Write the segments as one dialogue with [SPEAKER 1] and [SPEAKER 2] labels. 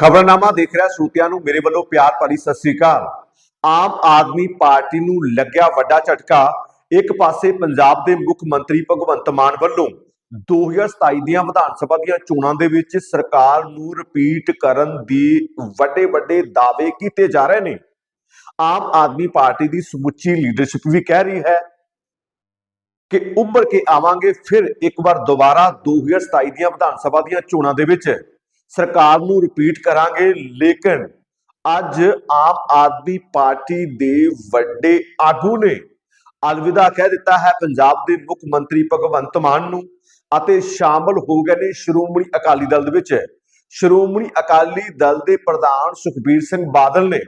[SPEAKER 1] ਖਬਰਨਾਮਾ ਦੇਖ ਰਿਹਾ ਸਰੋਤਿਆਂ ਨੂੰ, ਮੇਰੇ ਵੱਲੋਂ ਪਿਆਰ ਭਰੀ ਸਤਿ ਸ੍ਰੀ ਅਕਾਲ। ਆਮ ਆਦਮੀ ਪਾਰਟੀ ਨੂੰ ਲੱਗਿਆ ਵੱਡਾ ਝਟਕਾ, ਇੱਕ ਪਾਸੇ ਪੰਜਾਬ ਦੇ ਮੁੱਖ ਮੰਤਰੀ ਭਗਵੰਤ ਮਾਨ ਵੱਲੋਂ 2027 ਦੀਆਂ ਵਿਧਾਨ ਸਭਾ ਦੀਆਂ ਚੋਣਾਂ ਦੇ ਵਿੱਚ ਸਰਕਾਰ ਨੂੰ ਰਿਪੀਟ ਕਰਨ ਦੀ ਵੱਡੇ ਵੱਡੇ ਦਾਅਵੇ ਕੀਤੇ ਜਾ ਰਹੇ ਨੇ। ਆਮ ਆਦਮੀ ਪਾਰਟੀ ਦੀ ਸਮੁੱਚੀ ਲੀਡਰਸ਼ਿਪ ਵੀ ਕਹਿ ਰਹੀ ਹੈ ਕਿ ਉੱਭਰ ਕੇ ਆਵਾਂਗੇ ਫਿਰ ਇੱਕ ਵਾਰ ਦੁਬਾਰਾ 2027 ਦੀਆਂ ਵਿਧਾਨ ਸਭਾ ਦੀਆਂ ਚੋਣਾਂ ਦੇ ਵਿੱਚ। ਸਰਕਾਰ ਨੂੰ ਰਿਪੀਟ ਕਰਾਂਗੇ, ਲੇਕਿਨ ਅੱਜ ਆਮ ਆਦਮੀ ਪਾਰਟੀ ਦੇ ਵੱਡੇ ਆਗੂ ਨੇ ਅਲਵਿਦਾ ਕਹਿ ਦਿੱਤਾ ਹੈ, ਪੰਜਾਬ ਦੇ ਮੁੱਖ ਮੰਤਰੀ ਭਗਵੰਤ ਮਾਨ ਨੂੰ ਅਤੇ ਸ਼ਾਮਲ ਹੋ ਗਏ ਨੇ ਸ਼੍ਰੋਮਣੀ ਅਕਾਲੀ ਦਲ ਦੇ ਵਿੱਚ। ਸ਼੍ਰੋਮਣੀ ਅਕਾਲੀ ਦਲ ਦੇ ਪ੍ਰਧਾਨ ਸੁਖਬੀਰ ਸਿੰਘ ਬਾਦਲ ਨੇ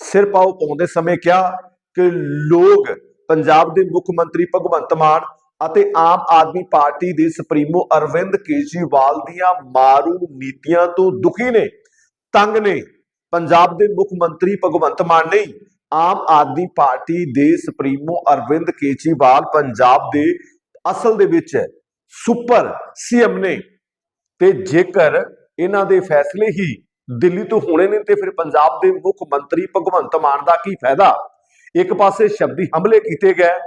[SPEAKER 1] ਸਿਰ ਪਾਉ ਪਾਉਂਦੇ ਸਮੇਂ ਕਿਹਾ ਕਿ ਲੋਕ ਪੰਜਾਬ ਦੇ ਮੁੱਖ ਮੰਤਰੀ ਭਗਵੰਤ ਮਾਨ ਅਤੇ ਆਮ ਆਦਮੀ ਪਾਰਟੀ ਦੇ ਸੁਪਰੀਮੋ ਅਰਵਿੰਦ ਕੇਜਰੀਵਾਲ ਦੀਆਂ ਮਾਰੂ ਨੀਤੀਆਂ ਤੋਂ ਦੁਖੀ ਨੇ, ਤੰਗ ਨੇ। ਪੰਜਾਬ ਦੇ ਮੁੱਖ ਮੰਤਰੀ ਭਗਵੰਤ ਮਾਨ ਨਹੀਂ ਆਮ ਆਦਮੀ ਪਾਰਟੀ ਦੇ ਸੁਪਰੀਮੋ ਅਰਵਿੰਦ ਕੇਜਰੀਵਾਲ ਪੰਜਾਬ ਦੇ ਅਸਲ ਦੇ ਵਿੱਚ ਸੁਪਰ ਸੀਐਮ ਨੇ। ਤੇ ਜੇਕਰ ਇਹਨਾਂ ਦੇ ਫੈਸਲੇ ਹੀ ਦਿੱਲੀ ਤੋਂ ਹੋਣੇ ਨੇ, ਤੇ ਫਿਰ ਪੰਜਾਬ ਦੇ ਮੁੱਖ ਮੰਤਰੀ ਭਗਵੰਤ ਮਾਨ ਦਾ ਕੀ ਫਾਇਦਾ? ਇੱਕ ਪਾਸੇ ਸ਼ਬਦੀ ਹਮਲੇ ਕੀਤੇ ਗਏ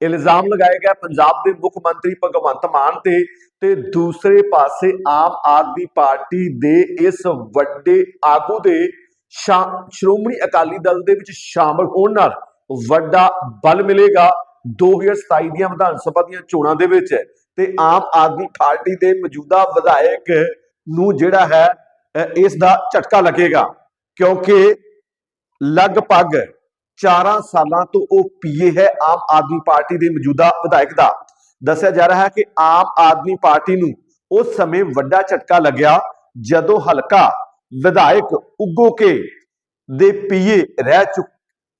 [SPEAKER 1] ਇਲਜ਼ਾਮ ਲਗਾਏ ਗਏ ਪੰਜਾਬ ਦੇ ਮੁੱਖ ਮੰਤਰੀ ਭਗਵੰਤ ਮਾਨ ਤੇ ਤੇ ਦੂਸਰੇ ਪਾਸੇ ਆਮ ਆਦਮੀ ਪਾਰਟੀ ਦੇ ਇਸ ਵੱਡੇ ਆਗੂ ਦੇ ਸ਼੍ਰੋਮਣੀ ਅਕਾਲੀ ਦਲ ਦੇ ਵਿੱਚ ਸ਼ਾਮਲ ਹੋਣ ਨਾਲ ਵੱਡਾ ਬਲ ਮਿਲੇਗਾ 2027 ਦੀਆਂ ਵਿਧਾਨ ਸਭਾ ਦੀਆਂ ਚੋਣਾਂ ਦੇ ਵਿੱਚ। ਤੇ ਆਮ ਆਦਮੀ ਪਾਰਟੀ ਦੇ ਮੌਜੂਦਾ ਵਿਧਾਇਕ ਨੂੰ ਜਿਹੜਾ ਹੈ ਅ, ਇਸ ਦਾ ਝਟਕਾ ਲੱਗੇਗਾ ਕਿਉਂਕਿ ਲਗਭਗ 4 ਸਾਲਾਂ ਤੋਂ ਉਹ ਪੀਏ ਹੈ ਆਮ ਆਦਮੀ ਪਾਰਟੀ ਦੇ ਮੌਜੂਦਾ ਵਿਧਾਇਕ ਦਾ। ਦੱਸਿਆ ਜਾ ਰਿਹਾ ਹੈ ਕਿ ਆਮ ਆਦਮੀ ਪਾਰਟੀ ਨੂੰ ਉਸ ਸਮੇਂ ਵੱਡਾ ਝਟਕਾ ਲੱਗਿਆ ਜਦੋਂ ਹਲਕਾ ਵਿਧਾਇਕ ਉਗੋ ਕੇ ਦੇ ਪੀਏ ਰਹਿ ਚੁੱਕ,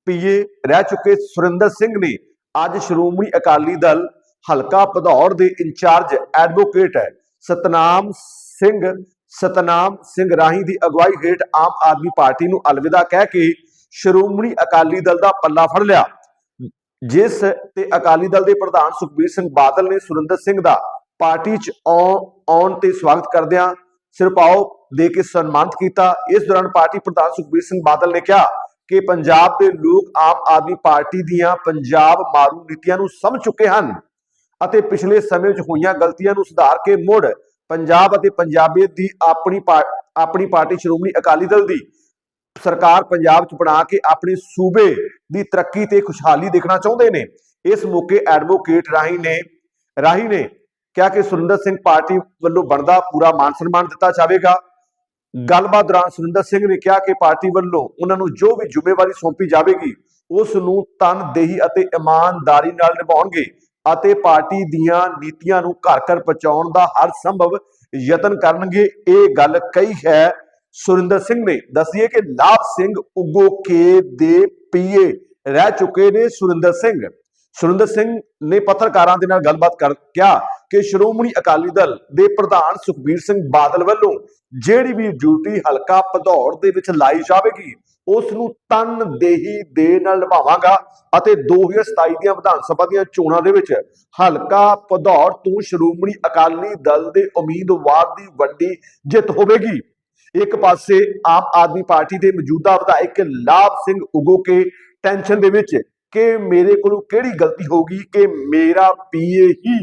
[SPEAKER 1] ਪੀਏ ਰਹਿ ਚੁੱਕੇ ਸੁਰਿੰਦਰ ਸਿੰਘ ਨੇ ਅੱਜ ਸ਼੍ਰੋਮਣੀ ਅਕਾਲੀ ਦਲ ਹਲਕਾ ਭਦੌੜ ਦੇ ਇੰਚਾਰਜ ਐਡਵੋਕੇਟ ਸਤਨਾਮ ਸਿੰਘ ਸਤਨਾਮ ਸਿੰਘ ਰਾਹੀ ਦੀ ਅਗਵਾਈ ਹੇਠ ਆਮ ਆਦਮੀ ਪਾਰਟੀ ਨੂੰ ਅਲਵਿਦਾ ਕਹਿ ਕੇ ਸ਼੍ਰੋਮਣੀ ਅਕਾਲੀ ਦਲ ਦਾ ਪੱਲਾ ਫੜ ਲਿਆ। ਜਿਸ ਤੇ ਅਕਾਲੀ ਦਲ ਦੇ ਪ੍ਰਧਾਨ ਸੁਖਬੀਰ ਸਿੰਘ ਬਾਦਲ ਨੇ ਸੁਰਿੰਦਰ ਸਿੰਘ ਦਾ ਪਾਰਟੀ 'ਚ ਆਉਣ ਤੇ ਸਵਾਗਤ ਕਰਦਿਆਂ ਸਿਰਪਾਓ ਦੇ ਕੇ ਸਨਮਾਨਿਤ ਕੀਤਾ। ਇਸ ਦੌਰਾਨ ਪਾਰਟੀ ਪ੍ਰਧਾਨ ਸੁਖਬੀਰ ਸਿੰਘ ਬਾਦਲ ਨੇ ਕਿਹਾ ਕਿ ਪੰਜਾਬ ਦੇ ਲੋਕ ਆਮ ਆਦਮੀ ਪਾਰਟੀ ਦੀਆਂ ਪੰਜਾਬ ਮਾਰੂ ਨੀਤੀਆਂ ਨੂੰ ਸਮਝ ਚੁੱਕੇ ਹਨ ਅਤੇ ਪਿਛਲੇ ਸਮੇਂ ਵਿੱਚ ਹੋਈਆਂ ਗਲਤੀਆਂ ਨੂੰ ਸੁਧਾਰ ਕੇ ਮੁੜ ਪੰਜਾਬ ਅਤੇ ਪੰਜਾਬੀਅਤ ਦੀ ਆਪਣੀ ਆਪਣੀ ਪਾਰਟੀ ਸ਼੍ਰੋਮਣੀ ਅਕਾਲੀ ਦਲ ਦੀ ਸਰਕਾਰ ਪੰਜਾਬ 'ਚ ਬਣਾ ਕੇ ਆਪਣੇ ਸੂਬੇ ਦੀ ਤਰੱਕੀ ਤੇ ਖੁਸ਼ਹਾਲੀ ਦੇਖਣਾ ਚਾਹੁੰਦੇ ਨੇ। ਇਸ ਮੌਕੇ ਐਡਵੋਕੇਟ ਰਾਹੀ ਨੇ ਰਾਹੀ ਨੇ ਕਿਹਾ ਕਿ ਸੁਰਿੰਦਰ ਸਿੰਘ ਪਾਰਟੀ ਵੱਲੋਂ ਬਣਦਾ ਪੂਰਾ ਮਾਨ ਸਨਮਾਨ ਦਿੱਤਾ ਜਾਵੇਗਾ। ਗੱਲਬਾਤ ਦੌਰਾਨ ਸੁਰਿੰਦਰ ਸਿੰਘ ਨੇ ਕਿਹਾ ਕਿ ਪਾਰਟੀ ਵੱਲੋਂ ਉਹਨਾਂ ਨੂੰ ਜੋ ਵੀ ਜ਼ਿੰਮੇਵਾਰੀ ਸੌਂਪੀ ਜਾਵੇਗੀ, ਉਸ ਨੂੰ ਤਨਦੇਹੀ ਅਤੇ ਇਮਾਨਦਾਰੀ ਨਾਲ ਨਿਭਾਉਣਗੇ ਅਤੇ ਪਾਰਟੀ ਦੀਆਂ ਨੀਤੀਆਂ ਨੂੰ ਘਰ ਘਰ ਪਹੁੰਚਾਉਣ ਦਾ ਹਰ ਸੰਭਵ ਯਤਨ ਕਰਨਗੇ। ਇਹ ਗੱਲ ਕਹੀ ਹੈ ਸੁਰਿੰਦਰ ਸਿੰਘ ਨੇ ਦੱਸੀਏ ਕਿ ਲਾਭ ਸਿੰਘ ਉਗੋਕੇ ਦੇ ਪੀਏ ਰਹਿ ਚੁੱਕੇ ਨੇ ਸੁਰਿੰਦਰ ਸਿੰਘ। ਸੁਰਿੰਦਰ ਸਿੰਘ ਨੇ ਪੱਤਰਕਾਰਾਂ ਦੇ ਨਾਲ ਗੱਲਬਾਤ ਕਰ ਕਿਹਾ ਕਿ ਸ਼੍ਰੋਮਣੀ ਅਕਾਲੀ ਦਲ ਦੇ ਪ੍ਰਧਾਨ ਸੁਖਬੀਰ ਸਿੰਘ ਬਾਦਲ ਵੱਲੋਂ ਜਿਹੜੀ ਵੀ ਡਿਊਟੀ ਹਲਕਾ ਭਦੌੜ ਦੇ ਵਿੱਚ ਲਾਈ ਜਾਵੇਗੀ ਉਸ ਨੂੰ ਤਨਦੇਹੀ ਦੇ ਨਾਲ ਨਿਭਾਵਾਂਗਾ ਅਤੇ 2027 ਦੀਆਂ ਵਿਧਾਨ ਸਭਾ ਦੀਆਂ ਚੋਣਾਂ ਦੇ ਵਿੱਚ ਹਲਕਾ ਭਦੌੜ ਤੋਂ ਸ਼੍ਰੋਮਣੀ ਅਕਾਲੀ ਦਲ ਦੇ ਉਮੀਦਵਾਰ ਦੀ ਵੱਡੀ ਜਿੱਤ ਹੋਵੇਗੀ। ਇੱਕ ਪਾਸੇ ਆਮ ਆਦਮੀ ਪਾਰਟੀ ਦੇ ਮੌਜੂਦਾ ਵਿਧਾਇਕ ਲਾਭ ਸਿੰਘ ਉਗੋਕੇ ਟੈਨਸ਼ਨ ਦੇ ਵਿੱਚ ਕਿ ਮੇਰੇ ਕੋਲੋਂ ਕਿਹੜੀ ਗਲਤੀ ਹੋ ਗਈ ਕਿ ਮੇਰਾ ਪੀਏ ਹੀ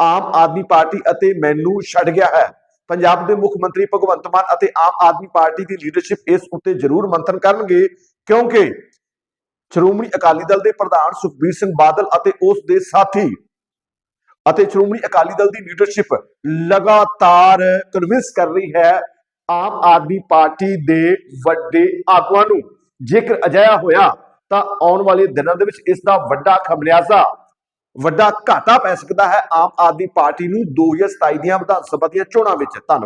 [SPEAKER 1] ਆਮ ਆਦਮੀ ਪਾਰਟੀ ਅਤੇ ਮੈਨੂੰ ਛੱਡ ਗਿਆ ਹੈ। ਪੰਜਾਬ ਦੇ ਮੁੱਖ ਮੰਤਰੀ ਭਗਵੰਤ ਮਾਨ ਅਤੇ ਆਮ ਆਦਮੀ ਪਾਰਟੀ ਦੀ ਲੀਡਰਸ਼ਿਪ ਇਸ ਉੱਤੇ ਜ਼ਰੂਰ ਮੰਥਨ ਕਰਨਗੇ ਕਿਉਂਕਿ ਸ਼੍ਰੋਮਣੀ ਅਕਾਲੀ ਦਲ ਦੇ ਪ੍ਰਧਾਨ ਸੁਖਬੀਰ ਸਿੰਘ ਬਾਦਲ ਅਤੇ ਉਸ ਦੇ ਸਾਥੀ ਅਤੇ ਸ਼੍ਰੋਮਣੀ ਅਕਾਲੀ ਦਲ ਦੀ ਲੀਡਰਸ਼ਿਪ ਲਗਾਤਾਰ ਕਨਵਿੰਸ ਕਰ ਰਹੀ ਹੈ ਆਮ ਆਦਮੀ ਪਾਰਟੀ ਦੇ ਵੱਡੇ ਆਗੂਆਂ ਨੂੰ ਜੇਕਰ ਅਜਿਹਾ ਹੋਇਆ ਤਾਂ ਆਉਣ ਵਾਲੇ ਦਿਨਾਂ ਦੇ ਵਿੱਚ ਇਸ ਦਾ ਵੱਡਾ ਖਮਲਿਆਜ਼ਾ ਵੱਡਾ ਘਾਟਾ ਪੈ ਸਕਦਾ ਹੈ ਆਮ ਆਦਮੀ ਪਾਰਟੀ ਨੂੰ 2027 ਦੀਆਂ ਵਿਧਾਨ ਸਭਾ ਦੀਆਂ ਚੋਣਾਂ ਵਿੱਚ। ਧੰਨਵਾਦ।